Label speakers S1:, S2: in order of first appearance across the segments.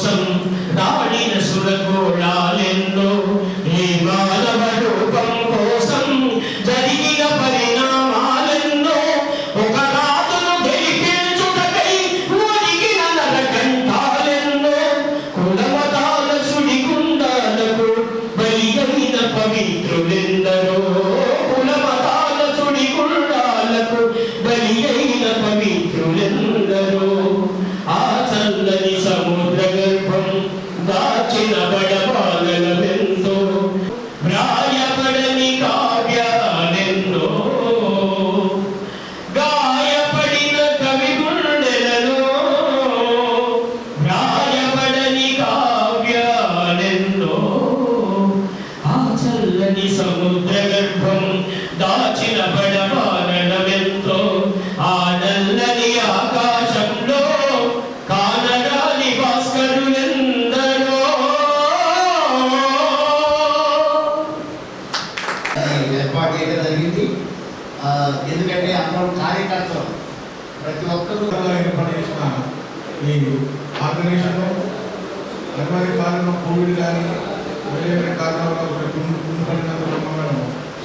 S1: social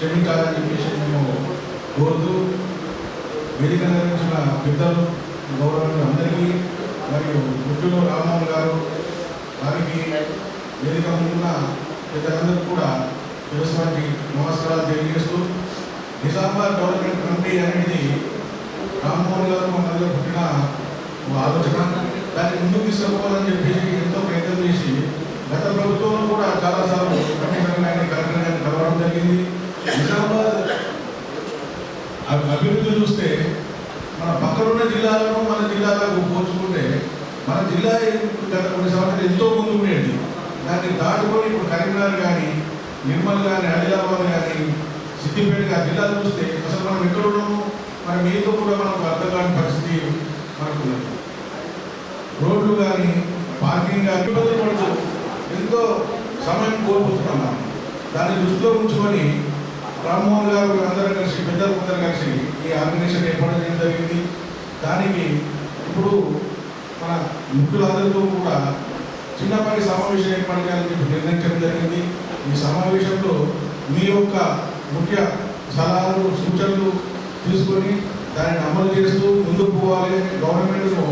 S1: క్షమించాలని చెప్పేసి మేము కోరుతూ వేదిక నిర్వహించిన పెద్దలు గౌరవం అందరికీ మరియు ముఖ్యులు రామ్మోహన్ గారు వారికి వేదిక ముందున్న పెద్దలందరూ కూడా వ్యవసాయానికి నమస్కారాలు తెలియజేస్తూ నిజామాబాద్ డెవలప్మెంట్ కమిటీ అనేది రామ్మోహన్ గారు మన మధ్యలో పుట్టిన ఆలోచన. దాన్ని ముందుకు తీసుకుపోవాలని చెప్పేసి ఎంతో ప్రయత్నం చేసి గత ప్రభుత్వంలో కూడా చాలాసార్లు కమిషనర్ గారిని కలెక్టర్ గారిని కలవడం జరిగింది నిజామాబాద్ అభి- అభివృద్ధి చూస్తే మన పక్కనున్న జిల్లాలను మన జిల్లాలకు పోల్చుకుంటే మన జిల్లా గత కొన్ని సంవత్సరాలు ఎంతో ముందు ఉండేది. దాన్ని దాటుకొని ఇప్పుడు కరీంనగర్ కానీ నిర్మల్ కానీ ఆదిలాబాద్ కానీ సిద్దిపేట కానీ జిల్లా చూస్తే అసలు మనం ఎక్కడ ఉన్నాము? మరి మీతో కూడా మనకు అర్థం కాని పరిస్థితి మనకు రోడ్లు కానీ పార్కింగ్ కానీ ఇబ్బందులు పడుతూ ఎంతో సమయం కోల్పోతున్నాం దాన్ని దృష్టిలో ఉంచుకొని రామ్మోహన్ గారు అందరూ కలిసి పెద్దలు అందరూ కలిసి ఈ ఆర్గనైజేషన్ ఏర్పాటు చేయడం జరిగింది. దానికి ఇప్పుడు మన ముఖ్యులందరితో కూడా చిన్నపాటి సమావేశం ఏర్పాటు చేయాలని చెప్పి నిర్ణయించడం జరిగింది. ఈ సమావేశంలో మీ యొక్క ముఖ్య సలహాలు సూచనలు తీసుకొని దానిని అమలు చేస్తూ ముందుకు పోవాలి. గవర్నమెంట్ను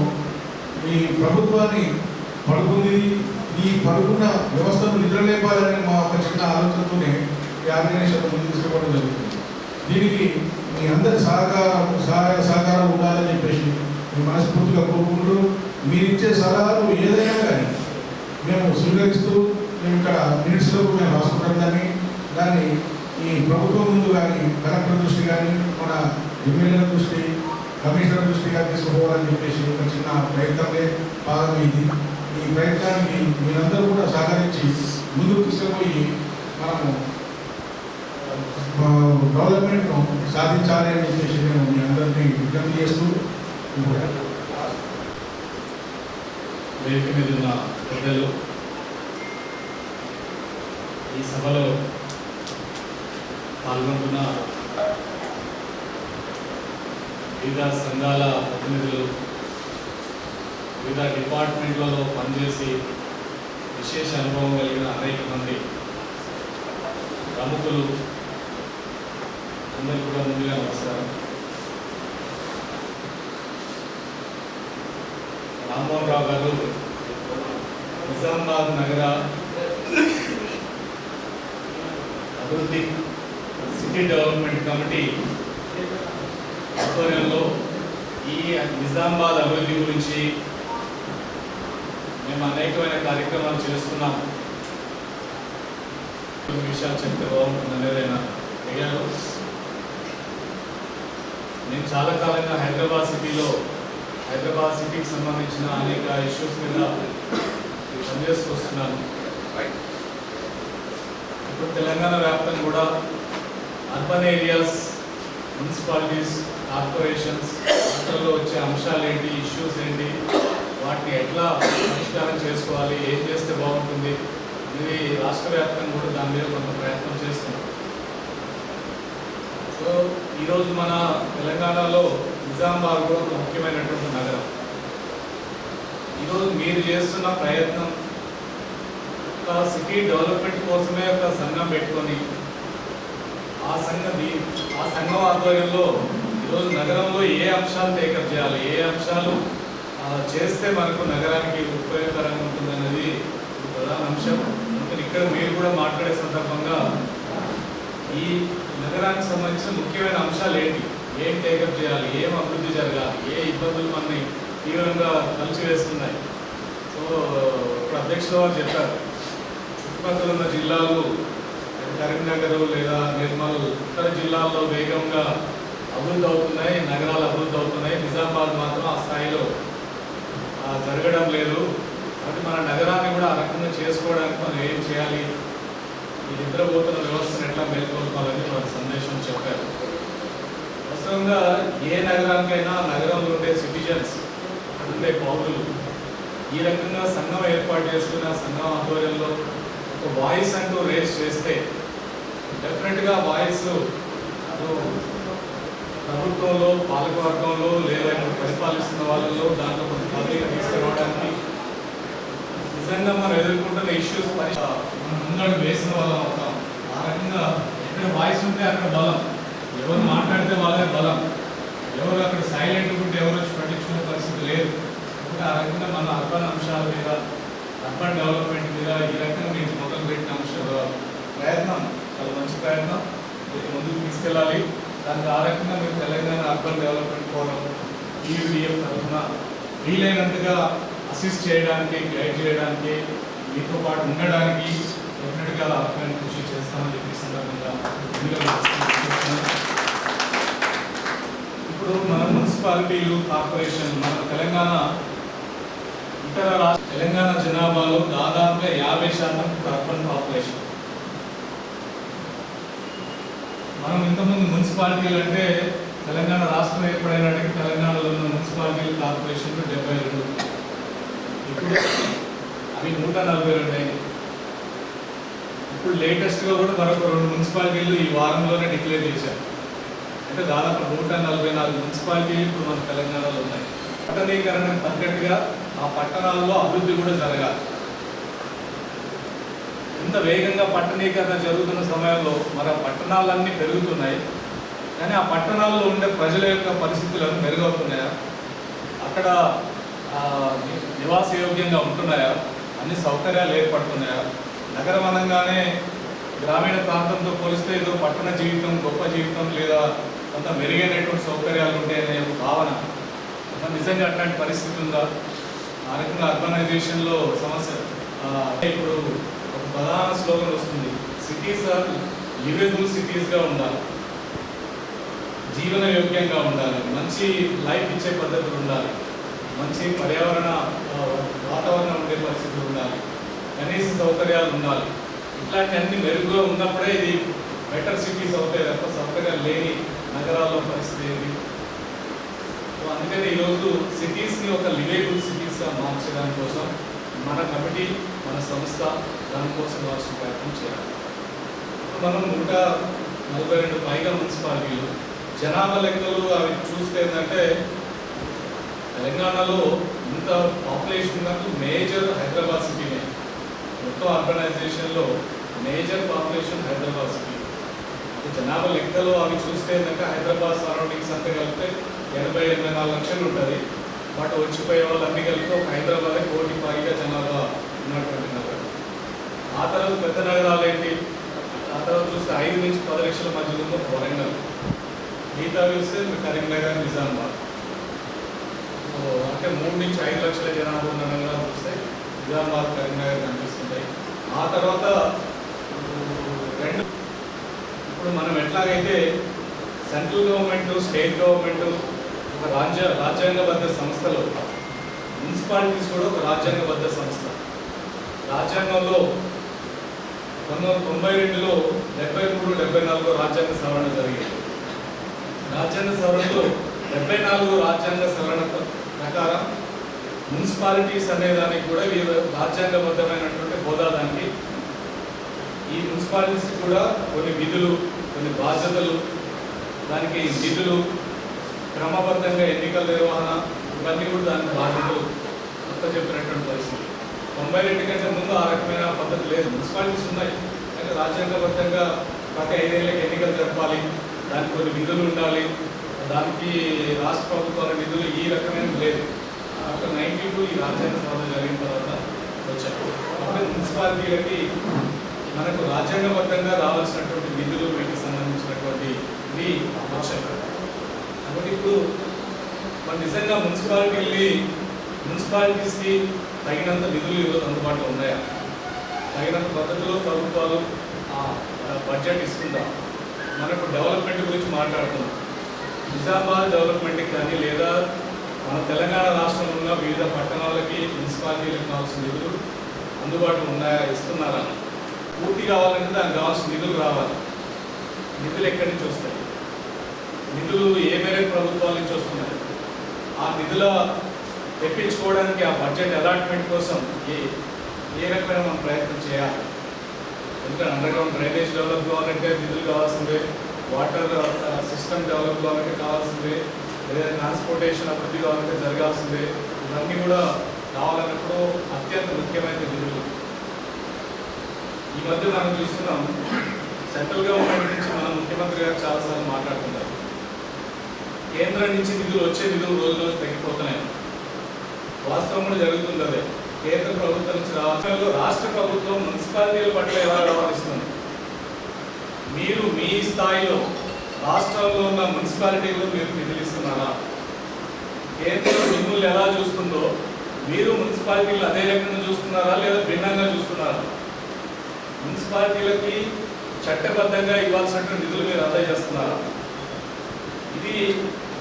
S1: ఈ ప్రభుత్వాన్ని పడుకుంది. ఈ పడుకున్న వ్యవస్థను నిద్రలేపాలని మా ఒక చిన్న ఆలోచనతోనే ఈ ఆర్గనైజేషన్ ముందు తీసుకోవడం జరుగుతుంది. దీనికి మీ అందరి సహకారం సహాయ సహకారం ఉండాలని చెప్పేసి మనస్ఫూర్తిగా కోరుకుంటూ మీరిచ్చే సలహాలు ఏదైనా కానీ మేము స్వీకరిస్తూ మేము ఇక్కడ మినిట్స్లో మేము రాసుకుంటాం దాన్ని దాన్ని ఈ ప్రభుత్వం ముందు కానీ కలెక్టర్ దృష్టి కానీ మన ఎమ్మెల్యేల దృష్టి కమిషనర్ దృష్టిగా తీసుకుపోవాలని చెప్పేసి ఒక చిన్న ప్రయత్నమే భాగం ఇది. ఈ ప్రయత్నాన్ని మీరందరూ కూడా సహకరించి ముందుకు తీసుకుపోయి మనము డెవలప్మెంట్ను సాధించాలి అని చెప్పేసి నేను మీ అందరినీ విజ్ఞప్తి చేస్తూ ఉంటాను
S2: వేదిక మీద ఉన్న పెద్దలు ఈ సభలో పాల్గొంటున్న వివిధ సంఘాల ప్రతినిధులు వివిధ డిపార్ట్మెంట్లలో పనిచేసి విశేష అనుభవం కలిగిన అనేక మంది ప్రముఖులు అందరికీ కూడా ముందుగా నమస్కారం. రామ్మోహన్ రావు గారు నిజామాబాద్ నగర అభివృద్ధి సిటీ డెవలప్మెంట్ కమిటీ ఆధ్వర్యంలో ఈ నిజామాబాద్ అభివృద్ధి గురించి మేము అనేకమైన కార్యక్రమాలు చేస్తున్నాం. కొన్ని విషయాలు చెప్తే బాగుంటుందనేదైనా అయ్యాను నేను చాలా కాలంగా హైదరాబాద్ సిటీలో హైదరాబాద్ సిటీకి సంబంధించిన అనేక ఇష్యూస్ మీద పనిచేస్తూ వస్తున్నాను. ఇప్పుడు తెలంగాణ వ్యాప్తంగా కూడా అర్బన్ ఏరియాస్ మున్సిపాలిటీస్ కార్పొరేషన్స్ వాటిల్లో వచ్చే అంశాలు ఏంటి ఇష్యూస్ ఏంటి వాటిని ఎట్లా పరిష్కారం చేసుకోవాలి ఏం చేస్తే బాగుంటుంది ఇది రాష్ట్ర వ్యాప్తంగా కూడా దాని మీద కొంత ప్రయత్నం చేస్తున్నాం. సో ఈరోజు మన తెలంగాణలో నిజామాబాద్ కూడా ఒక ముఖ్యమైనటువంటి నగరం. ఈరోజు మీరు చేస్తున్న ప్రయత్నం ఒక సిటీ డెవలప్మెంట్ కోసమే ఒక సంఘం పెట్టుకొని ఆ సంఘం ఆ సంఘం ఆధ్వర్యంలో ఈరోజు నగరంలో ఏ అంశాలు టేకప్ చేయాలి ఏ అంశాలు చేస్తే మనకు నగరానికి ఉపయోగకరంగా ఉంటుందన్నది ప్రధాన అంశం. అందుకని ఇక్కడ మీరు కూడా మాట్లాడే సందర్భంగా ఈ నగరానికి సంబంధించిన ముఖ్యమైన అంశాలు ఏంటి? ఏం టేకప్ చేయాలి? ఏం అభివృద్ధి జరగాలి? ఏ ఇబ్బందులు మనని తీవ్రంగా కలిసివేస్తున్నాయి సో ఇప్పుడు అధ్యక్షుల వారు చెప్పారు. చుట్టుపక్కల ఉన్న జిల్లాలు కరీంనగర్ లేదా నిర్మల్ ఇతర జిల్లాల్లో వేగంగా అభివృద్ధి అవుతున్నాయి నగరాలు అభివృద్ధి అవుతున్నాయి. నిజామాబాద్ మాత్రం ఆ స్థాయిలో జరగడం లేదు. కాబట్టి మన నగరాన్ని కూడా ఆ రకంగా చేసుకోవడానికి మనం ఏం చేయాలి? నిద్రపోతున్న వ్యవస్థను ఎట్లా మేల్కొల్పాలని వారి సందేశం చెప్పారు. వాస్తవంగా ఏ నగరానికైనా నగరంలో ఉండే సిటిజన్స్ ఉండే పౌరులు ఈ రకంగా సంఘం ఏర్పాటు చేసుకున్న సంఘం ఆధ్వర్యంలో ఒక వాయిస్ అంటూ రేస్ చేస్తే డెఫినెట్గా వాయిస్ అటు ప్రభుత్వంలో పాలకవర్గంలో లేదా పరిపాలిస్తున్న వాళ్ళలో దాంట్లో కొంత పదవిగా తీసుకురావడానికి నిజంగా మనం ఎదుర్కొంటున్న ఇష్యూస్ ముందడు మనం వేసిన వాళ్ళం అవుతాం ఆ రకంగా ఎక్కడ వాయిస్ ఉంటే అక్కడ బలం. ఎవరు మాట్లాడితే వాళ్ళే బలం. ఎవరు అక్కడ సైలెంట్ ఉంటే ఎవరు వచ్చి పట్టించుకునే పరిస్థితి లేదు. కాబట్టి ఆ రకంగా మన అర్బన్ అంశాల మీద అర్బన్ డెవలప్మెంట్ మీద ఈ రకంగా నేను మొదలుపెట్టిన అంశాలు ప్రయత్నం చాలా మంచి ప్రయత్నం. ఇది ముందుకు తీసుకెళ్ళాలి. దానికి ఆ రకంగా మీరు Telangana urban development forum EUDF తరఫున వీలైనంతగా అసిస్ట్ చేయడానికి గైడ్ చేయడానికి మీతో పాటు ఉండడానికి డెఫినెట్గా ఆ కృషి చేస్తామని చెప్పి సందర్భంగా ఇప్పుడు మన మున్సిపాలిటీలు కార్పొరేషన్ మన తెలంగాణ ఇతర రాష్ట్ర తెలంగాణ జనాభాలో దాదాపుగా యాభై శాతం అర్బన్ పాపులేషన్. మనం ఇంతకుముందు మున్సిపాలిటీలు అంటే తెలంగాణ రాష్ట్రం ఏర్పడినట్టుగా తెలంగాణలో ఉన్న మున్సిపాలిటీలు కార్పొరేషన్లు డెబ్బై రెండు. అవి నూట నలభై రెండు. ఇప్పుడు లేటెస్ట్గా కూడా మరొక రెండు మున్సిపాలిటీలు ఈ వారంలోనే డిక్లేర్ చేశారు. అంటే దాదాపు నూట నలభై నాలుగు మున్సిపాలిటీలు ఇప్పుడు మన తెలంగాణలో ఉన్నాయి. పట్టణీకరణకు తగ్గట్టుగా ఆ పట్టణాల్లో అభివృద్ధి కూడా జరగాలి. ఇంత వేగంగా పట్టణీకరణ జరుగుతున్న సమయంలో మన పట్టణాలన్నీ పెరుగుతున్నాయి. కానీ ఆ పట్టణాల్లో ఉండే ప్రజల యొక్క పరిస్థితులను మెరుగవుతున్నాయా? అక్కడ నివాసయోగ్యంగా ఉంటున్నాయా? అన్ని సౌకర్యాలు ఏర్పడుతున్నాయా? నగరం అనగానే గ్రామీణ ప్రాంతంతో పోలిస్తే ఏదో పట్టణ జీవితం గొప్ప జీవితం లేదా కొంత మెరుగైనటువంటి సౌకర్యాలు ఉంటాయనే ఒక భావన. నిజంగా అట్లాంటి పరిస్థితి ఉందా? ఆ రకంగా అర్బనైజేషన్లో సమస్య. ఇప్పుడు ఒక ప్రధాన స్లోగన్ వస్తుంది. సిటీస్ ఆర్ లివెబుల్ సిటీస్గా ఉండాలి. జీవన యోగ్యంగా ఉండాలి. మంచి లైఫ్ ఇచ్చే పద్ధతులు ఉండాలి. మంచి పర్యావరణ వాతావరణం ఉండే పరిస్థితులు ఉండాలి. కనీస సౌకర్యాలు ఉండాలి. ఇట్లాంటి అన్ని మెరుగుగా ఉన్నప్పుడే ఇది బెటర్ సిటీస్ అవుతాయి తప్ప సౌకర్యాలు లేని నగరాల్లో పరిస్థితి ఏంటి? సో అందుకని ఈరోజు సిటీస్ని ఒక లివేబుల్ సిటీస్గా మార్చడానికి కోసం మన కమిటీ మన సంస్థ దానికోసం రాష్ట్ర ప్రయత్నం చేయాలి. మనం నూట నలభై రెండు పైగా మున్సిపాలిటీలు జనాభా లెక్కలు అవి చూస్తే ఏంటంటే తెలంగాణలో ఇంత పాపులేషన్ ఉన్నందుకు మేజర్ హైదరాబాద్ సిటీనే మొత్తం అర్బనైజేషన్లో మేజర్ పాపులేషన్ హైదరాబాద్ సిటీ జనాభా లెక్కలు అవి చూస్తే కనుక హైదరాబాద్ సరౌండింగ్స్ అంతా కలిపితే ఎనభై ఎనభై నాలుగు లక్షలు ఉంటుంది. బట్ వచ్చిపోయే వాళ్ళు అన్ని కలిపి ఒక హైదరాబాద్ కోటి పైగా జనాభా ఉన్నటువంటి నగరం. ఆ తర్వాత పెద్ద నగరాలు ఏంటి? ఆ తర్వాత చూస్తే ఐదు నుంచి పది లక్షల మధ్యలో ఉన్న వరంగల్. మిగతా చూస్తే కరీంనగర్ నిజామాబాద్. అంటే మూడు నుంచి ఐదు లక్షల జనాభా ఉన్న నగరాలు చూస్తే నిజామాబాద్ కరీంనగర్ కనిపిస్తుంటాయి. ఆ తర్వాత రెండు ఇప్పుడు మనం ఎట్లాగైతే సెంట్రల్ గవర్నమెంట్ స్టేట్ గవర్నమెంట్ ఒక రాజ్య రాజ్యాంగబద్ధ సంస్థలు మున్సిపాలిటీస్ కూడా ఒక రాజ్యాంగబద్ధ సంస్థ. రాజ్యాంగంలో పంతొమ్మిది వందల తొంభై రెండులో డెబ్బై మూడు డెబ్బై నాలుగు రాజ్యాంగ సవరణ జరిగింది. రాజ్యాంగ సవరణలో డెబ్బై నాలుగు రాజ్యాంగ సవరణ ప్రకారం మున్సిపాలిటీస్ అనే దానికి కూడా ఈ రాజ్యాంగబద్ధమైనటువంటి హోదా దానికి. ఈ మున్సిపాలిటీస్ కూడా కొన్ని విధులు కొన్ని బాధ్యతలు దానికి నిధులు క్రమబద్ధంగా ఎన్నికల నిర్వహణ ఇవన్నీ కూడా దానికి బాధ్యతలు కొత్త చెప్పినటువంటి పరిస్థితి. తొంభై రెండు కంటే ముందు ఆ రకమైన పద్ధతి లేదు. మున్సిపాలిటీస్ ఉన్నాయి. కానీ రాజ్యాంగబద్ధంగా ప్రతి ఐదేళ్ళకి ఎన్నికలు జరపాలి. దానికి కొన్ని విధులు ఉండాలి. దానికి రాష్ట్ర ప్రభుత్వాల నిధులు ఈ రకమైన లేదు. అక్కడ నైన్టీ టూ ఈ రాజ్యాంగ సభ జరిగిన తర్వాత వచ్చారు. అప్పుడు మున్సిపాలిటీలకి మనకు రాజ్యాంగబద్ధంగా రావాల్సినటువంటి నిధులు వీటికి సంబంధించినటువంటి ఇది వచ్చాయి కాబట్టి ఇప్పుడు మన నిజంగా మున్సిపాలిటీని మున్సిపాలిటీస్కి తగినంత నిధులు ఈరోజు అందుబాటులో ఉన్నాయా? తగినంత పద్ధతిలో ప్రభుత్వాలు బడ్జెట్ ఇస్తుందా? మనకు డెవలప్మెంట్ గురించి మాట్లాడుతున్నాం నిజామాబాద్ డెవలప్మెంట్కి కానీ లేదా మన తెలంగాణ రాష్ట్రంలో ఉన్న వివిధ పట్టణాలకి మున్సిపాలిటీలకు కావాల్సిన నిధులు అందుబాటులో ఉన్నాయా? ఇస్తున్నారా? పూర్తి కావాలంటే దానికి కావాల్సిన నిధులు రావాలి. నిధులు ఎక్కడి నుంచి వస్తాయి? నిధులు ఏ మేరకు ప్రభుత్వాల నుంచి వస్తున్నాయి? ఆ నిధుల తెప్పించుకోవడానికి ఆ బడ్జెట్ అలాట్మెంట్ కోసం ఏ ఏ రకమైన మనం ప్రయత్నం చేయాలి? ఎందుకంటే అండర్గ్రౌండ్ డ్రైనేజ్ డెవలప్ కావాలంటే నిధులు కావాల్సిందే. వాటర్ సిస్టమ్ డెవలప్ కావాలంటే కావాల్సిందే. లేదా ట్రాన్స్పోర్టేషన్ అభివృద్ధి కావాలంటే జరగాల్సిందే. ఇవన్నీ కూడా కావాలన్నప్పుడు అత్యంత ముఖ్యమైన నిధులు ఈ మధ్య మనం చూస్తున్నాం సెంట్రల్ గవర్నమెంట్ నుంచి మన ముఖ్యమంత్రి గారు చాలాసార్లు మాట్లాడుతున్నారు. కేంద్రం నుంచి నిధులు వచ్చే నిధులు రోజు రోజు తగ్గిపోతున్నాయి. వాస్తవం కూడా జరుగుతుంది అదే కేంద్ర ప్రభుత్వం నుంచి రాష్ట్రంలో రాష్ట్ర ప్రభుత్వం మున్సిపాలిటీల పట్ల ఎలా వ్యవహరిస్తుంది? మీరు మీ స్థాయిలో రాష్ట్రంలో ఉన్న మున్సిపాలిటీలు మీరు నిధులిస్తున్నారా కేంద్రం మిమ్మల్ని ఎలా చూస్తుందో మీరు మున్సిపాలిటీలు అదే రకంగా చూస్తున్నారా లేదా భిన్నంగా చూస్తున్నారా? మున్సిపాలిటీలకి చట్టబద్ధంగా ఇవ్వాల్సినటువంటి నిధులు మీరు అదా చేస్తున్నారా ఇది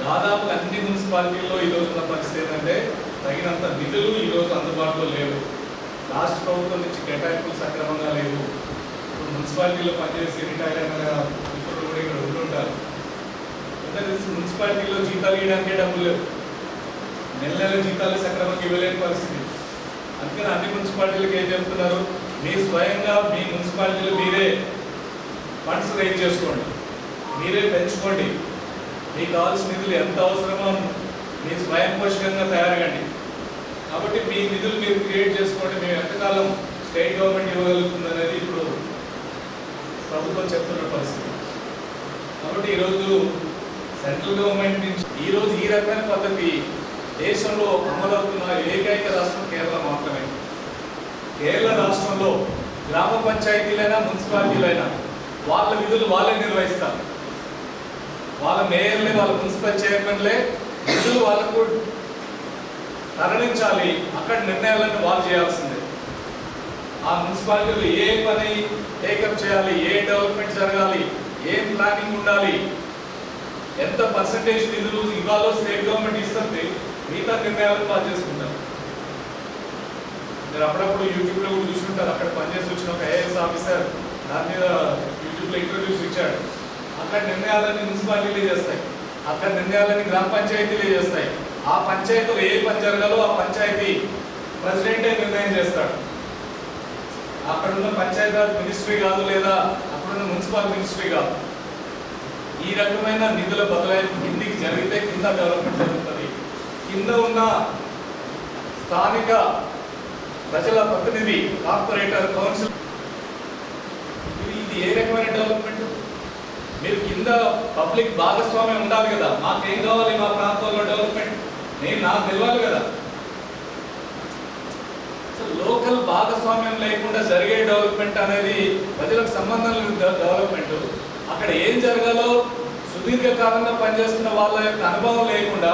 S2: దాదాపు అన్ని మున్సిపాలిటీల్లో ఈ రోజు ఉన్న పరిస్థితి ఏంటంటే తగినంత నిధులు ఈ రోజు అందుబాటులో లేవు. రాష్ట్ర ప్రభుత్వం నుంచి కేటాయింపులు సక్రమంగా లేవు. మున్సిపాలిటీలో పనిచేసే రిటైర్ అయిన మిత్రులు కూడా ఇక్కడ ఉంటుంటారు. ఎందుకంటే మున్సిపాలిటీలో జీతాలు ఇవ్వడానికే డబ్బులు లేవు. నెల నెల జీతాలు సక్రమంగా ఇవ్వలేని పరిస్థితి. అందుకని అన్ని మున్సిపాలిటీలకు ఏం చెప్తున్నారు? మీ స్వయంగా మీ మున్సిపాలిటీలో మీరే ఫండ్స్ రేజ్ చేసుకోండి. మీరే పెంచుకోండి. మీకు కావాల్సిన నిధులు ఎంత అవసరమో మీరు స్వయం పోషకంగా తయారగండి. కాబట్టి మీ నిధులు మీరు క్రియేట్ చేసుకోండి. మేము ఎంతకాలం స్టేట్ గవర్నమెంట్ ఇవ్వగలుగుతుంది అనేది ప్రభుత్వం చెప్తున్న పరిస్థితి. కాబట్టి ఈరోజు సెంట్రల్ గవర్నమెంట్ నుంచి ఈరోజు ఈ రకమైన పద్ధతి దేశంలో అమలవుతున్న ఏకైక రాష్ట్రం కేరళ మాత్రమే. కేరళ రాష్ట్రంలో గ్రామ పంచాయతీలైనా మున్సిపాలిటీలైనా వాళ్ళ విధులు వాళ్ళే నిర్వహిస్తారు. వాళ్ళ మేయర్లే వాళ్ళ మున్సిపల్ చైర్మన్లే నిధులు వాళ్ళకు తరలించాలి. అక్కడ నిర్ణయాలను వాళ్ళు చేయాల్సింది. ఆ మున్సిపాలిటీలు ఏ పని టేకప్ చేయాలి? ఏ డెవలప్మెంట్ జరగాలి? ఏం ప్లానింగ్ ఉండాలి? ఎంత పర్సంటేజ్ నిధులు ఇవాళ స్టేట్ గవర్నమెంట్ ఇస్తుంది మిగతా నిర్ణయాలు వాళ్ళు చేసుకుంటారు. మీరు అప్పుడప్పుడు యూట్యూబ్లో కూడా చూసుకుంటారు. అక్కడ పనిచేసి వచ్చిన ఒక ఐఏఎస్ ఆఫీసర్ దాని మీద యూట్యూబ్లో ఇంటర్వ్యూస్ ఇచ్చాడు. అక్కడ నిర్ణయాలన్నీ మున్సిపాలిటీలే చేస్తాయి. అక్కడ నిర్ణయాలన్నీ గ్రామ పంచాయతీలే చేస్తాయి. ఆ పంచాయతీలో ఏ పని జరగాలో ఆ పంచాయతీ ప్రెసిడెంటే నిర్ణయం చేస్తాడు. అక్కడ ఉన్న పంచాయతీరాజ్ మినిస్ట్రీ కాదు లేదా అక్కడున్న మున్సిపల్ మినిస్ట్రీ కాదు. ఈ రకమైన నిధుల బదలాయింపు కిందికి జరిగితే కింద డెవలప్మెంట్ జరుగుతుంది. కింద ఉన్న స్థానిక ప్రజల ప్రతినిధి కార్పొరేటర్ కౌన్సిల్ ఇది ఇది ఏ రకమైన డెవలప్మెంట్? మీరు కింద పబ్లిక్ భాగస్వామ్యం ఉండాలి కదా. మాకేం కావాలి మా ప్రాంతంలో డెవలప్మెంట్? నేను నాకు తెలియాలి కదా. లోకల్ భాగస్వామ్యం లేకుండా జరిగే డెవలప్మెంట్ అనేది ప్రజలకు సంబంధం లేని డెవలప్మెంట్ అక్కడ ఏం జరగాలో సుదీర్ఘకాలంగా పనిచేస్తున్న వాళ్ళ యొక్క అనుభవం లేకుండా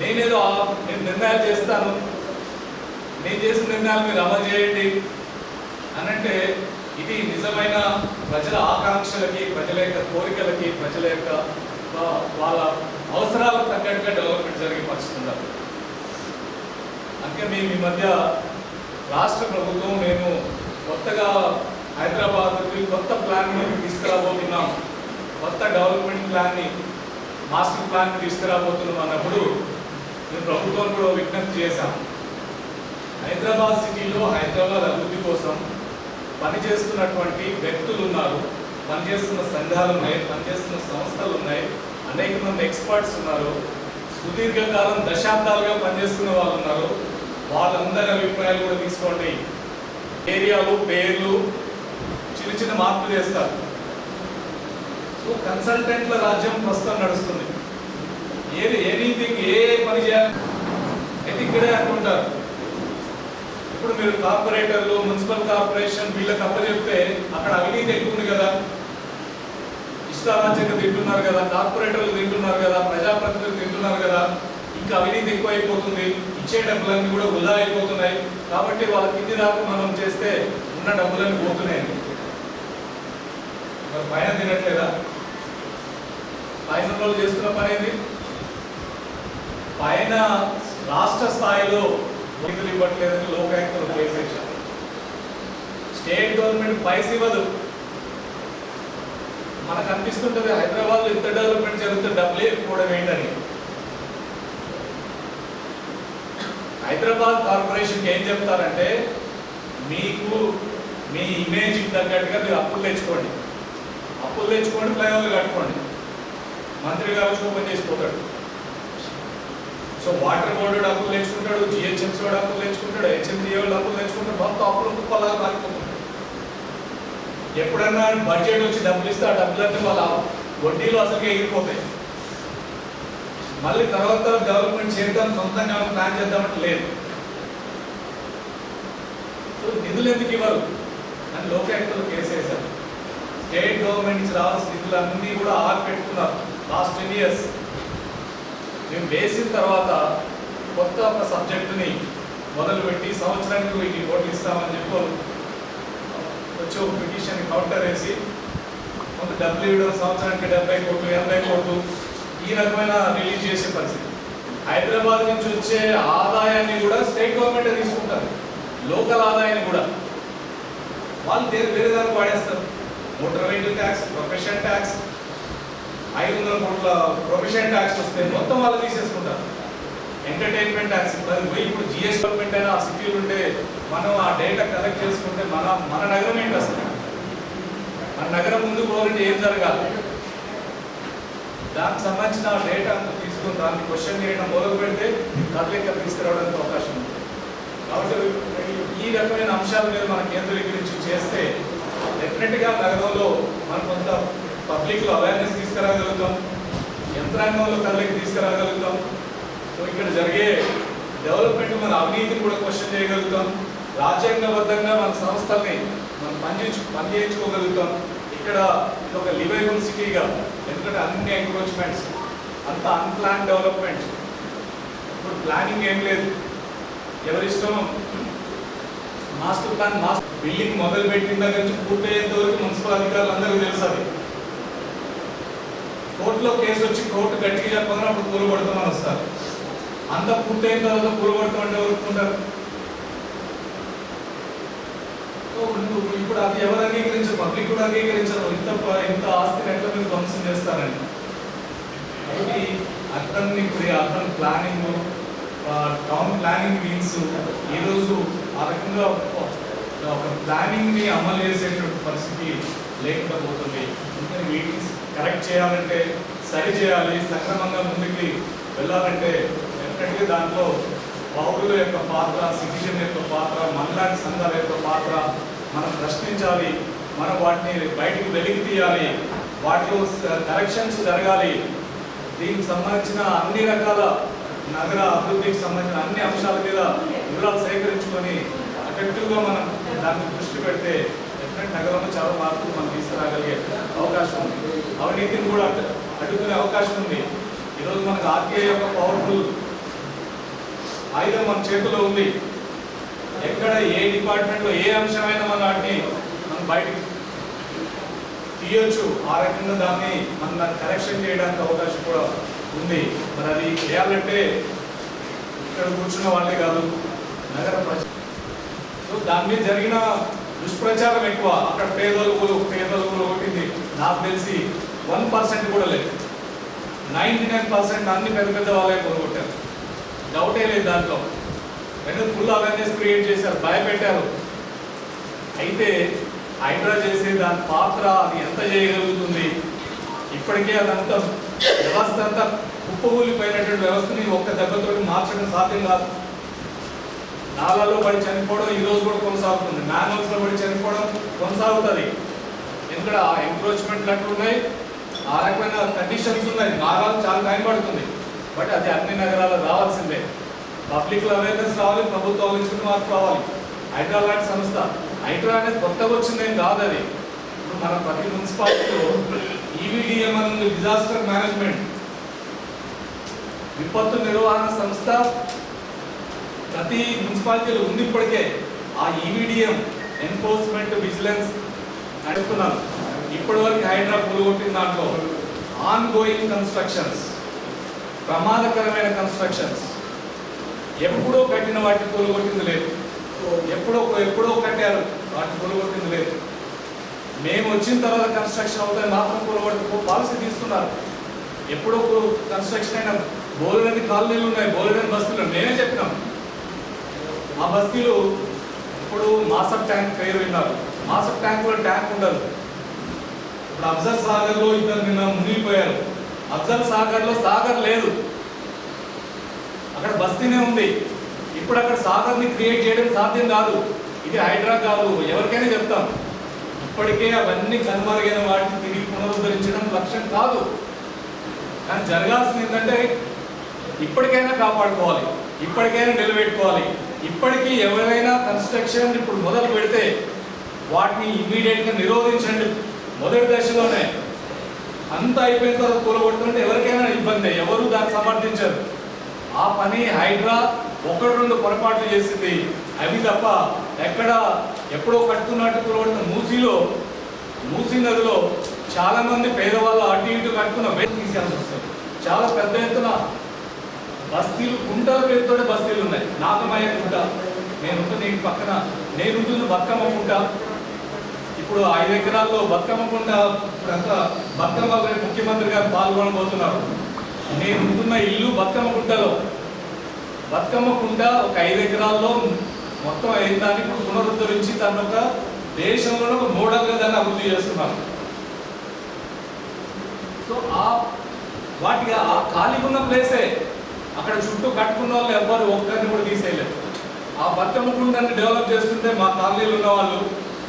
S2: నేనేదో నేను నిర్ణయాలు చేస్తాను. నేను చేసిన నిర్ణయాలు మీరు అమలు చేయండి. అనంటే ఇది నిజమైన ప్రజల ఆకాంక్షలకి ప్రజల యొక్క కోరికలకి ప్రజల యొక్క వాళ్ళ అవసరాలకు తగ్గట్టుగా డెవలప్మెంట్ జరిగే పరిస్థితి అందుకే మేము ఈ మధ్య రాష్ట్ర ప్రభుత్వం మేము కొత్తగా హైదరాబాద్కి కొత్త ప్లాన్ని తీసుకురాబోతున్నాం. కొత్త డెవలప్మెంట్ ప్లాన్ని మాస్టర్ ప్లాన్ తీసుకురాబోతున్నాం అన్నప్పుడు మేము ప్రభుత్వం కూడా విజ్ఞప్తి చేశాం. హైదరాబాద్ సిటీలో హైదరాబాద్ అభివృద్ధి కోసం పనిచేస్తున్నటువంటి వ్యక్తులు ఉన్నారు. పనిచేస్తున్న సంఘాలు ఉన్నాయి పనిచేస్తున్న సంస్థలు ఉన్నాయి. అనేక మంది ఎక్స్పర్ట్స్ ఉన్నారు. సుదీర్ఘకాలం దశాబ్దాలుగా పనిచేస్తున్న వాళ్ళు ఉన్నారు. వాళ్ళందరి అభిప్రాయాలు కూడా తీసుకోండి. ఏరియాలు పేర్లు చిన్న చిన్న మార్పులు చేస్తారు. సో కన్సల్టెంట్ల రాజ్యం ప్రస్తుతం నడుస్తుంది. ఏది ఎనీథింగ్ ఏ పని చేయాలి? అయితే ఇక్కడే అనుకుంటారు. ఇప్పుడు మీరు కార్పొరేటర్లు మున్సిపల్ కార్పొరేషన్ వీళ్ళకి అప్పచెప్తే అక్కడ అవినీతి ఎక్కువ ఉంది కదా. ఇష్టారాజ్యంగా తింటున్నారు కదా కార్పొరేటర్లు తింటున్నారు కదా ప్రజాప్రతినిధులు తింటున్నారు కదా. ఇంకా అవినీతి ఎక్కువ అయిపోతుంది ఇచ్చే డబ్బులన్నీ కూడా వృధా అయిపోతున్నాయి. కాబట్టి వాళ్ళ కింది దాకా మనం చేస్తే ఉన్న డబ్బులన్నీ పోతున్నాయి. మరి పైన తినట్లేదా? పైన ఉన్న చేస్తున్న పని ఏంది? పైన రాష్ట్ర స్థాయిలో నిధులు ఇవ్వట్లేదని లోకాయుక్తలు కేసేశారు స్టేట్ గవర్నమెంట్ పైసి ఇవ్వదు. మనకు అనిపిస్తుంటది హైదరాబాద్లో ఇంత డెవలప్మెంట్ జరుగుతుంది డబ్బులే ఎక్కువ ఏంటని. హైదరాబాద్ కార్పొరేషన్కి ఏం చెప్తారంటే మీకు మీ ఇమేజ్కి తగ్గట్టుగా మీరు అప్పులు తెచ్చుకోండి. అప్పులు తెచ్చుకోండి ఫ్లైఓవర్లు కట్టుకోండి. మంత్రి గారు ఓపెన్ చేసిపోతాడు. సో వాటర్ బోర్డు అప్పులు తెచ్చుకుంటాడు జిహెచ్ఎంసీ వాడు అప్పులు తెచ్చుకుంటాడు హెచ్ఎంసీ వాళ్ళు అప్పులు తెచ్చుకుంటాడు మొత్తం అప్పులు కుప్పలాగా మారిపోతుంది. ఎప్పుడన్నా బడ్జెట్ వచ్చి డబ్బులు ఇస్తే ఆ డబ్బులన్నీ వాళ్ళ వడ్డీలు అసలు ఎగిరిపోతాయి. మళ్ళీ తర్వాత డెవలప్మెంట్ చేయడానికి సొంతంగా ప్లాన్ చేద్దామంటే లేదు. సో నిధులు ఎందుకు ఇవ్వరు? అని లోకాయుక్తలు కేసేశారు స్టేట్ గవర్నమెంట్ నుంచి రావాల్సిన నిధులు అన్నీ కూడా ఆరు పెట్టుకున్నారు లాస్ట్ టెన్ ఇయర్స్ మేము వేసిన తర్వాత కొత్త ఒక సబ్జెక్టుని మొదలుపెట్టి సంవత్సరానికి వీటికి ఓట్లు ఇస్తామని చెప్పి వచ్చి ఒక పిటిషన్ కౌంటర్ వేసి కొంత డబ్బులు ఇవ్వడం సంవత్సరానికి డెబ్బై కోట్లు ఎనభై కోట్లు ఈ రకమైన రిలీజ్ చేసే పరిస్థితి. హైదరాబాద్ నుంచి వచ్చే ఆదాయాన్ని కూడా స్టేట్ గవర్నమెంట్ తీసుకుంటారు. లోకల్ ఆదాయాన్ని కూడా. వాళ్ళు వేరే వేరే దానికి వాడేస్తారు. Motor vehicle tax profession tax ఐదు వందల కోట్ల ప్రొఫెషన్ ట్యాక్స్ వస్తే మొత్తం వాళ్ళు తీసేసుకుంటారు. ఎంటర్టైన్మెంట్ ట్యాక్స్ పోయి ఇప్పుడు జిఎస్ గవర్నమెంట్ అయినా ఆ సిటీలు ఉంటే మనం ఆ డేటా కలెక్ట్ చేసుకుంటే మన మన నగరం ఏంటి అసలు? మన నగరం ముందు పోవాలంటే ఏం జరగాలి? దానికి సంబంధించిన డేటా తీసుకుని దాన్ని క్వశ్చన్ చేయడం మొదలు పెడితే కదలిక తీసుకురావడానికి అవకాశం ఉంది. కాబట్టి ఈ రకమైన అంశాల మీద మన కేంద్రీకరించి చేస్తే డెఫినెట్గా నగరంలో మనం కొంత పబ్లిక్లో అవేర్నెస్ తీసుకురాగలుగుతాం యంత్రాంగంలో కదలిక తీసుకురాగలుగుతాం. సో ఇక్కడ జరిగే డెవలప్మెంట్ మన అవినీతిని కూడా క్వశ్చన్ చేయగలుగుతాం. రాజ్యాంగబద్ధంగా మన సంస్థల్ని మనం పనిచేయించు పనిచేయించుకోగలుగుతాం. ఇక్కడ ఇది ఒక లివేబుల్ సిటీగా ఎందుకంటే అన్ని ఎంక్రోచ్మెంట్స్ అంత అన్ప్లాన్ డెవలప్మెంట్ ఇప్పుడు ప్లానింగ్ ఏం లేదు. ఎవరిష్టం మాస్టర్ ప్లాన్ మాస్టర్ బిల్డింగ్ మొదలు పెట్టిన దగ్గర నుంచి పూర్తయ్యేంత వరకు మున్సిపల్ అధికారులు అందరికీ తెలుసు అది. కోర్టులో కేసు వచ్చి కోర్టు గట్టిగా చెప్పగానే అప్పుడు కూలగొడతామని వస్తారు. అంత పూర్తయిన తర్వాత కూలగొడతామంటే ఊరుకుంటారు ఇప్పుడు అది ఎవరు అంగీకరించారు పబ్లిక్ కూడా అంగీకరించారు ఇంత ప- ఇంత ఆస్తిని ఎట్లా మీరు ధ్వంసం చేస్తారని కాబట్టి అర్బన్ ఇప్పుడు urban planning town planning means ఈరోజు ఆ రకంగా ఒక- ప్లానింగ్ని అమలు చేసేటువంటి పరిస్థితి లేకుండా పోతుంది అందుకని వీటిని కరెక్ట్ చేయాలంటే సరి చేయాలి సక్రమంగా ముందుకి వెళ్ళాలంటే డెఫినెట్గా దాంట్లో పౌరుల యొక్క పాత్ర సిటిజన్ యొక్క పాత్ర మనలాంటి సంఘాల యొక్క పాత్ర మనం ప్రశ్నించాలి. మనం వాటిని బయటికి వెలికి తీయాలి. వాటిలో కరెక్షన్స్ జరగాలి. దీనికి సంబంధించిన అన్ని రకాల నగర అభివృద్ధికి సంబంధించిన అన్ని అంశాల మీద వివరాలు సేకరించుకొని ఎఫెక్టివ్గా మనం దాన్ని దృష్టి పెడితే డెఫినెట్ నగరంలో చాలా మార్పులు మనం తీసుకురాగలిగే అవకాశం ఉంది. అవినీతిని కూడా అడ్డు- అడ్డుకునే అవకాశం ఉంది. ఈరోజు మనకు ఆర్టీఐ యొక్క పవర్ఫుల్ ఆయుధం మన చేతిలో ఉంది. ఎక్కడ ఏ డిపార్ట్మెంట్లో ఏ అంశమైనా మన వాటిని మనం బయటకు తీయొచ్చు. ఆ రకంగా దాన్ని మనం దాన్ని కరెక్షన్ చేయడానికి అవకాశం కూడా ఉంది. మరి అది చేయాలంటే ఇక్కడ కూర్చున్న వాళ్ళే కాదు నగర ప్రజ సో దాని మీద జరిగిన దుష్ప్రచారం ఎక్కువ. అక్కడ పేదలుగులు పేదలుగులు ఒకటింది నాకు తెలిసి వన్ పర్సెంట్ కూడా లేదు. నైంటీ నైన్ పర్సెంట్ అన్ని పెద్ద పెద్ద వాళ్ళే కొనుగొట్టారు. డౌటే లేదు దాంట్లో. వెంటనే ఫుల్ అవేర్నెస్ క్రియేట్ చేశారు. భయపెట్టారు. అయితే హైడ్రా చేసే దాని పాత్ర అది ఎంత చేయగలుగుతుంది? ఇప్పటికే అదంతా వ్యవస్థ అంతా కుప్పగూలిపోయినటువంటి వ్యవస్థని ఒక్క దెబ్బతో మార్చడం సాధ్యం కాదు. నాలాలో పడి చనిపోవడం ఈ రోజు కూడా కొనసాగుతుంది. మాన్యువల్స్లో పడి చనిపోవడం కొనసాగుతుంది. ఎందుకంటే ఆ ఎంక్రోచ్మెంట్ అట్లా ఉన్నాయి. ఆ రకమైన కండిషన్స్ ఉన్నాయి. మారాలి చాలా టైం పడుతుంది బట్ అది అన్ని నగరాల్లో రావాల్సిందే. పబ్లిక్ అవేర్నెస్ రావాలి ప్రభుత్వం నుంచి మార్పు రావాలి. హైదరాబాద్ సంస్థ హైడ్రా అనేది కొత్తగా వచ్చిందేం కాదు అది. ఇప్పుడు మన ప్రతి మున్సిపాలిటీలో ఈవీడిఎం అనేది డిజాస్టర్ మేనేజ్మెంట్ విపత్తు నిర్వహణ సంస్థ ప్రతి మున్సిపాలిటీలో ఉంది ఇప్పటికే. ఆ ఈవీడిఎం ఎన్ఫోర్స్మెంట్ విజిలెన్స్ నడుపుతున్నాను ఇప్పటి వరకు హైడ్రా కొట్టిన దాంట్లో. ఆన్ గోయింగ్ కన్స్ట్రక్షన్స్ ప్రమాదకరమైన కన్స్ట్రక్షన్స్ ఎప్పుడో కట్టిన వాటిని కొలుగొట్టింది లేదు. ఎప్పుడో ఎప్పుడో కట్టారు వాటిని కొలుగొట్టింది లేదు మేము వచ్చిన తర్వాత కన్స్ట్రక్షన్ అవుతాయి మాత్రం కొలుగొట్టి పాలసీ తీసుకున్నారు. ఎప్పుడో కన్స్ట్రక్షన్ అయినా బోలెడని కాలనీలు ఉన్నాయి బోలెడని బస్తీలు నేనే చెప్పినాం. ఆ బస్తీలు ఇప్పుడు మాసప్ ట్యాంక్ పేరు విన్నారు మాసప్ ట్యాంక్లో ట్యాంక్ ఉండదు. ఇప్పుడు అఫ్జల్ సాగర్లో ఇద్దరు నిన్న మునిగిపోయారు. అఫ్జల్ సాగర్లో సాగర్ లేదు. అక్కడ బస్తీనే ఉంది. ఇప్పుడు అక్కడ సాగర్ని క్రియేట్ చేయడం సాధ్యం కాదు. ఇది హైడ్రా కాదు. ఎవరికైనా చెప్తాం. ఇప్పటికే అవన్నీ కనుమరుగైన వాటిని తిరిగి పునరుద్ధరించడం లక్ష్యం కాదు. కానీ జరగాల్సింది ఏంటంటే ఇప్పటికైనా కాపాడుకోవాలి ఇప్పటికైనా నిలబెట్టుకోవాలి. ఇప్పటికీ ఎవరైనా కన్స్ట్రక్షన్ ఇప్పుడు మొదలు పెడితే వాటిని ఇమీడియట్గా నిరోధించండి. మొదటి దశలోనే. అంత అయిపోయిన తర్వాత కూలగొట్టుకుంటే ఎవరికైనా ఇబ్బంది ఎవరు దాన్ని సమర్థించరు. ఆ పని హైడ్రా ఒకటి రెండు పొరపాట్లు చేసింది. అవి తప్ప ఎక్కడ ఎప్పుడో కట్టుకున్నట్టు కూలగొట్టిన మూసీలో మూసీ నదిలో చాలా మంది పేదవాళ్ళు అటు ఇటు కట్టుకున్న వేలు తీసేయాల్సి వస్తుంది. చాలా పెద్ద ఎత్తున బస్తీలు గుంటల పేరుతోనే బస్తీలు ఉన్నాయి. నాగమయ్య గుంట నేను ఉంటుంది పక్కన నేను ఉంటుంది బతుకమ్మ గుంట. ఇప్పుడు ఐదు ఎకరాల్లో బతుకమ్మ గుంట ఇప్పుడంతా బతుకమ్మ ముఖ్యమంత్రి గారు పాల్గొనబోతున్నారు నేను ఉంటున్న ఇల్లు బతుకమ్మ గుంటలో. బతుకమ్మ గుంట ఒక ఐదు ఎకరాల్లో మొత్తం అయిన దాన్ని ఇప్పుడు పునరుద్ధరించి దాన్ని ఒక దేశంలో ఒక మోడల్గా దాన్ని అభివృద్ధి చేస్తున్నారు. సో ఆ వాటికి ఆ ఖాళీ ఉన్న ప్లేసే అక్కడ చుట్టూ కట్టుకున్న వాళ్ళు ఎవ్వరు ఒక్కరిని కూడా తీసేయలేదు. ఆ బతుకమ్మ గుండాన్ని డెవలప్ చేస్తుంటే మా కాలనీలో ఉన్న వాళ్ళు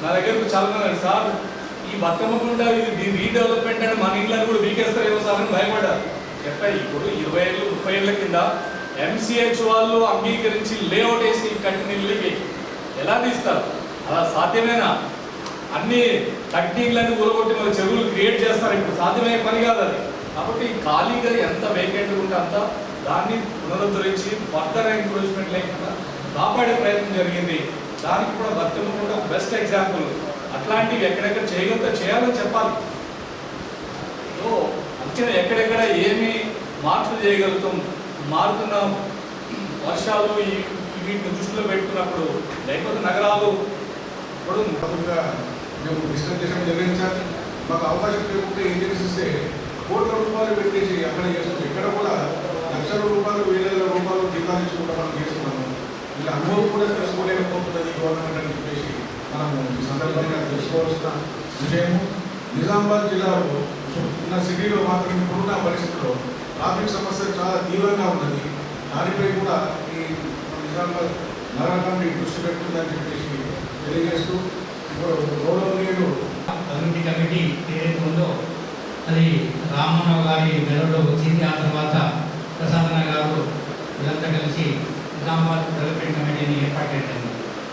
S2: నా దగ్గరకు చాలా సార్ ఈ బతుకమ్మ కుండ ఇది రీడెవలప్మెంట్ అంటే మన ఇంట్లో కూడా వీకేస్తారేమో సార్ అని భయపడ్డారు. చెప్పాయి ఇప్పుడు ఇరవై ఏళ్ళు ముప్పై ఏళ్ళ కింద ఎంసీహెచ్ వాళ్ళు అంగీకరించి లేఅవుట్ వేసి కట్టిన ఇళ్ళకి ఎలా తీస్తారు? అలా సాధ్యమేనా? అన్ని టెక్నిక్లన్నీ ఊరగొట్టి మరి చెరువులు క్రియేట్ చేస్తారు. ఇప్పుడు సాధ్యమయ్యే పని కాదు అది. కాబట్టి ఖాళీగా ఎంత వేకెంట్ ఉంటే అంత దాన్ని పునరుద్ధరించి ఫర్దర్ ఎంకరేజ్మెంట్ లేకుండా కాపాడే ప్రయత్నం జరిగింది. దానికి కూడా బతుకమ్మ కూడా బెస్ట్ ఎగ్జాంపుల్ అట్లాంటివి ఎక్కడెక్కడ చేయగలిగితే చేయాలని చెప్పాలి. సో అందుకని ఎక్కడెక్కడ ఏమి మార్పులు చేయగలుగుతాం? మారుతున్న వర్షాలు ఈ వీటిని దృష్టిలో పెట్టుకున్నప్పుడు లేకపోతే నగరాలు ఇప్పుడు
S1: మేము డిస్కస్ చేసాం జరిగింది సార్ మాకు అవకాశం లేకుంటే ఏం చేస్తే కోట్ల రూపాయలు పెట్టేసి అక్కడ చేస్తుంది. ఇక్కడ కూడా లక్షల రూపాయలు వేల వేల రూపాయలు జీతాలు ఇచ్చుకుంటా మనం చేస్తున్నాము. ఇలా అనుభవం కూడా తెలుసుకోలేకపోతున్నది గవర్నమెంట్ అని చెప్పేసి మనము ఈ సందర్భంగా తెలుసుకోవాల్సిన విషయము. నిజామాబాద్ జిల్లాలో ఉన్న సిటీలో మాత్రం ఇప్పుడున్న పరిస్థితుల్లో ట్రాఫిక్ సమస్య చాలా తీవ్రంగా ఉన్నది. దానిపై కూడా ఈ మన నిజామాబాద్ నగర కమిటీ దృష్టి పెడుతుందని చెప్పేసి తెలియజేస్తూ ఇప్పుడు గౌరవనీయులు
S3: అభివృద్ధి కమిటీ ఏదైతే ఉందో అది రామరావు గారి మెదడులో వచ్చింది. ఆ తర్వాత ప్రసాదన గారు వీళ్ళంతా కలిసి నిజామాబాద్ డెవలప్మెంట్ కమిటీని ఏర్పాటు చేయడం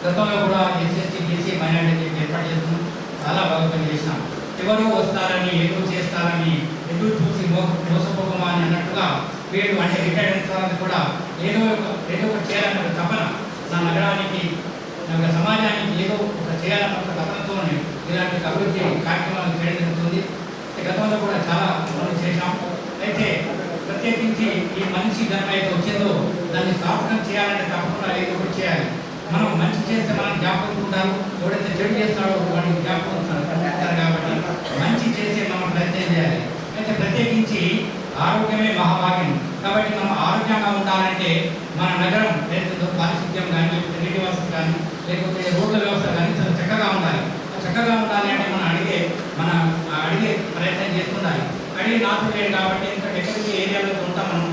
S3: గతంలో కూడా ఎస్ఎస్టీ బీసీ మైనార్టీ ఏర్పాటు చేస్తున్నాం. చాలా బాగా పనిచేసినాం ఎవరు వస్తారని ఏదో చేస్తారని ఎదురు చూసి మో మోసపోకమా అని అన్నట్టుగా వీళ్ళు అంటే రిటైర్ అయిన తర్వాత కూడా ఏదో ఒక ఏదో ఒకటి చేయాలన్న ఒక తపన నా నగరానికి నా సమాజానికి ఏదో ఒక చేయాలన్న ఒక తపనతోనే ఇలాంటి అభివృద్ధి కార్యక్రమాలు చేయడం జరుగుతుంది. గతంలో కూడా చాలా పనులు చేశాం. అయితే ప్రత్యేకించి ఈ మనిషి ధర్మ అయితే వచ్చిందో దాన్ని స్థాపనం చేయాలంటే తప్పకుండా ఏదో ఒకటి చేయాలి. మనం మంచి చేస్తే మనం జ్ఞాపకం ఉంటారు ఎవడైతే చెడు చేస్తాడో వాడికి జ్ఞాపకం ఉంటారు కాబట్టి మంచి చేసే మనం ప్రయత్నం చేయాలి. అయితే ప్రత్యేకించి ఆరోగ్యమే మహాభాగ్యం. కాబట్టి మనం ఆరోగ్యంగా ఉండాలంటే మన నగరం లేదా పారిశుద్ధ్యం కానీ లేకపోతే నీటి వ్యవస్థ కానీ లేకపోతే రోడ్ల వ్యవస్థ కానీ చాలా చక్కగా ఉండాలి. చక్కగా ఉండాలి అంటే మనం అడిగే మన అడిగే ప్రయత్నం చేస్తుండాలి. అడిగే నాకు లేదు కాబట్టి ఇంకా ఎక్కడికి ఏరియాలో ఉంటాం మనం